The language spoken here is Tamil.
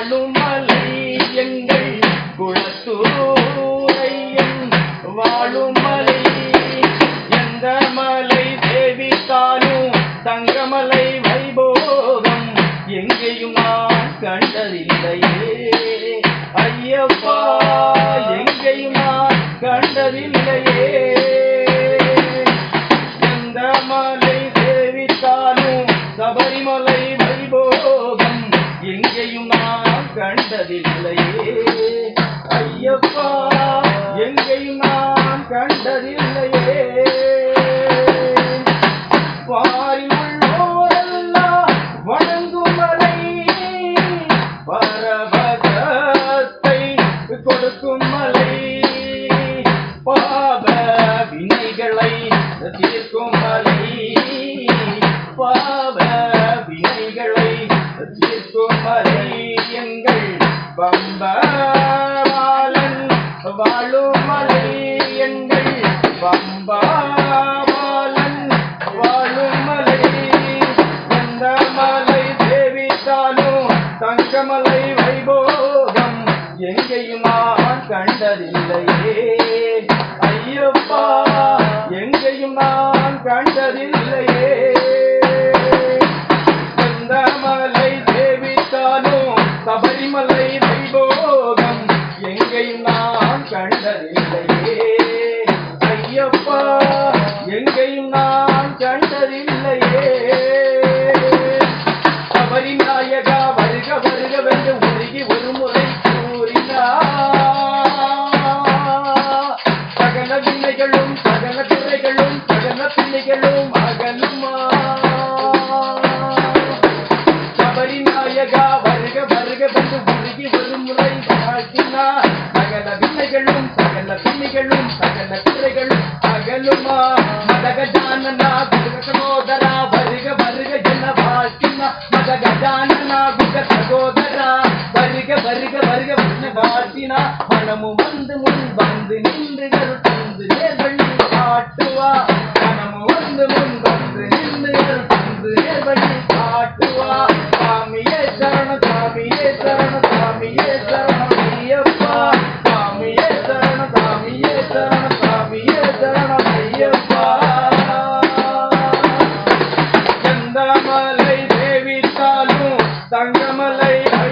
வாழும் மலை எங்கள் குளத்தூரையன் வாழும் மலை எந்த மலை சேவித்தாலும் தங்கமலை வைபோகம் எங்கேயும் நான் கண்டதில்லையே. ஐயப்பா எங்கேயும் நான் கண்டதில்லையே. கண்டதில்லையே. ஐயப்பா எங்கேயும் நான் கண்டதில்லையே. பாரில் உள்ளோரெல்லாம் வணங்கும் மலை பரவதத்தை கொடுக்கும் மலை. பாப வினைகளை தீர்க்கும் மலை. பாப வினைகளை தீர்க்கும் மலை. பம்பாலன் வாழுமலை எங்கள் பம்பாலன் வாழுமலை. எந்த மலை தேவித்தாலும் தங்கமலை வைபோகம் எங்கேயும் நான் கண்டதில்லையே. ஐயப்பா கண்டதில்லையே ஐயப்பா! நத்திரைகள் அகலுமா? மதகஜானனா குருக சகோதரா வருக வருக என்ன வாழ்த்தினா மதகஜானனா குக சகோதரா வருக வருக வருக என்ன வாழ்த்தினா? மனமும் வந்து முன் வந்து நின்று கருள் நேர்கள் காட்டுவா? மனமும் வந்து முன்